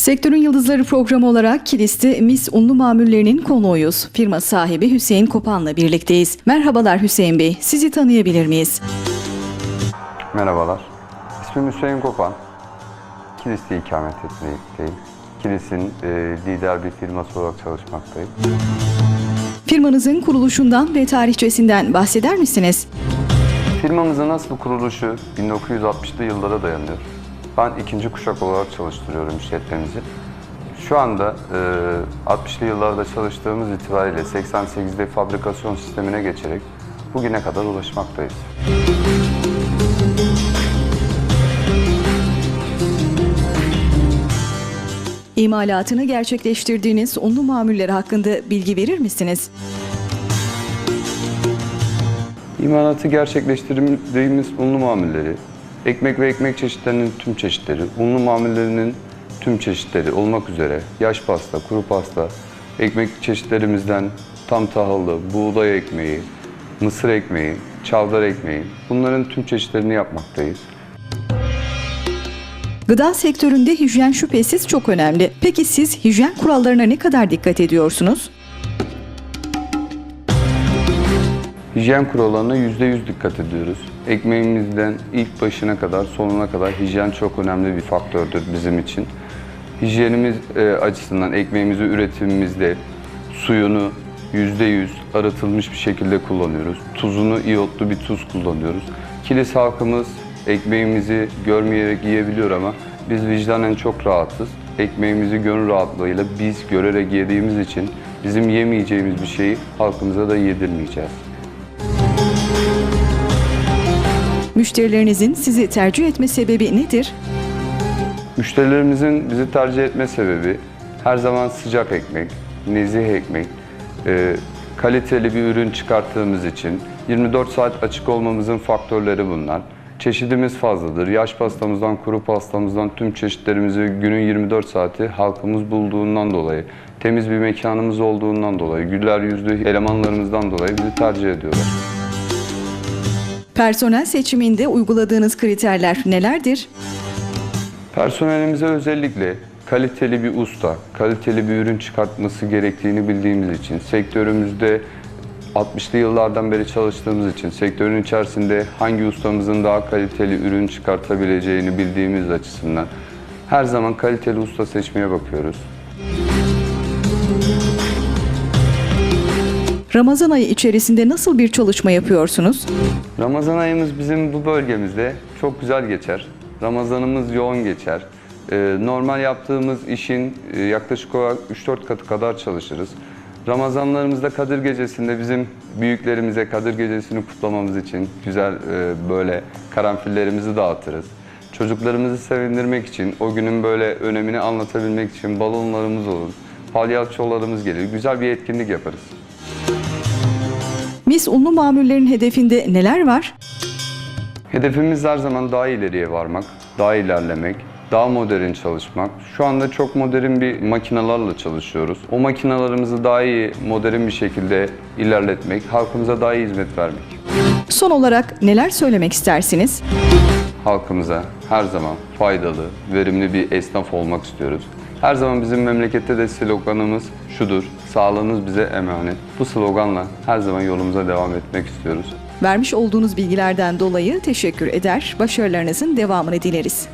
Sektörün Yıldızları programı olarak Kilis'te Mis Unlu Mamullerinin konuğuyuz. Firma sahibi Hüseyin Kopan'la birlikteyiz. Merhabalar Hüseyin Bey, sizi tanıyabilir miyiz? Merhabalar. İsmim Hüseyin Kopan. Kilis'te ikamet etmekteyim. Kilis'in e, lider bir firması olarak çalışmaktayım. Firmanızın kuruluşundan ve tarihçesinden bahseder misiniz? Firmamızın asıl kuruluşu 1960'lı yıllara dayanıyor. Ben ikinci kuşak olarak çalıştırıyorum işletmemizi. Şu anda e, 60'lı yıllarda çalıştığımız itibariyle 88'de fabrikasyon sistemine geçerek bugüne kadar ulaşmaktayız. İmalatını gerçekleştirdiğiniz unlu mamuller hakkında bilgi verir misiniz? İmalatı gerçekleştirdiğimiz unlu mamulleri, ekmek ve ekmek çeşitlerinin tüm çeşitleri, unlu mamullerinin tüm çeşitleri olmak üzere yaş pasta, kuru pasta, ekmek çeşitlerimizden tam tahıllı, buğday ekmeği, mısır ekmeği, çavdar ekmeği bunların tüm çeşitlerini yapmaktayız. Gıda sektöründe hijyen şüphesiz çok önemli. Peki siz hijyen kurallarına ne kadar dikkat ediyorsunuz? Hijyen kurallarına %100 dikkat ediyoruz. Ekmeğimizden ilk başına kadar sonuna kadar hijyen çok önemli bir faktördür bizim için. Hijyenimiz e, açısından ekmeğimizi üretimimizde suyunu %100 arıtılmış bir şekilde kullanıyoruz. Tuzunu iyotlu bir tuz kullanıyoruz. Kilis halkımız ekmeğimizi görmeyerek yiyebiliyor ama biz vicdanen çok rahatız. Ekmeğimizi gönül rahatlığıyla biz görerek yediğimiz için bizim yemeyeceğimiz bir şeyi halkımıza da yedirmeyeceğiz. Müşterilerinizin sizi tercih etme sebebi nedir? Müşterilerimizin bizi tercih etme sebebi her zaman sıcak ekmek, nezih ekmek, e, kaliteli bir ürün çıkarttığımız için 24 saat açık olmamızın faktörleri bunlar. Çeşidimiz fazladır. Yaş pastamızdan, kuru pastamızdan tüm çeşitlerimizi günün 24 saati halkımız bulduğundan dolayı, temiz bir mekanımız olduğundan dolayı, güler yüzlü elemanlarımızdan dolayı bizi tercih ediyorlar. Personel seçiminde uyguladığınız kriterler nelerdir? Personelimize özellikle kaliteli bir usta, kaliteli bir ürün çıkartması gerektiğini bildiğimiz için, sektörümüzde 60'lı yıllardan beri çalıştığımız için, sektörün içerisinde hangi ustamızın daha kaliteli ürün çıkartabileceğini bildiğimiz açısından her zaman kaliteli usta seçmeye bakıyoruz. Ramazan ayı içerisinde nasıl bir çalışma yapıyorsunuz? Ramazan ayımız bizim bu bölgemizde çok güzel geçer. Ramazanımız yoğun geçer. Ee, normal yaptığımız işin e, yaklaşık olarak 3-4 katı kadar çalışırız. Ramazanlarımızda Kadir Gecesi'nde bizim büyüklerimize Kadir Gecesi'ni kutlamamız için güzel e, böyle karanfillerimizi dağıtırız. Çocuklarımızı sevindirmek için, o günün böyle önemini anlatabilmek için balonlarımız olur. Palyaçolarımız gelir. Güzel bir etkinlik yaparız. Mis unlu mamullerin hedefinde neler var? Hedefimiz her zaman daha ileriye varmak, daha ilerlemek, daha modern çalışmak. Şu anda çok modern bir makinalarla çalışıyoruz. O makinalarımızı daha iyi, modern bir şekilde ilerletmek, halkımıza daha iyi hizmet vermek. Son olarak neler söylemek istersiniz? Halkımıza her zaman faydalı, verimli bir esnaf olmak istiyoruz. Her zaman bizim memlekette de sloganımız şudur, sağlığınız bize emanet. Bu sloganla her zaman yolumuza devam etmek istiyoruz. Vermiş olduğunuz bilgilerden dolayı teşekkür eder, başarılarınızın devamını dileriz.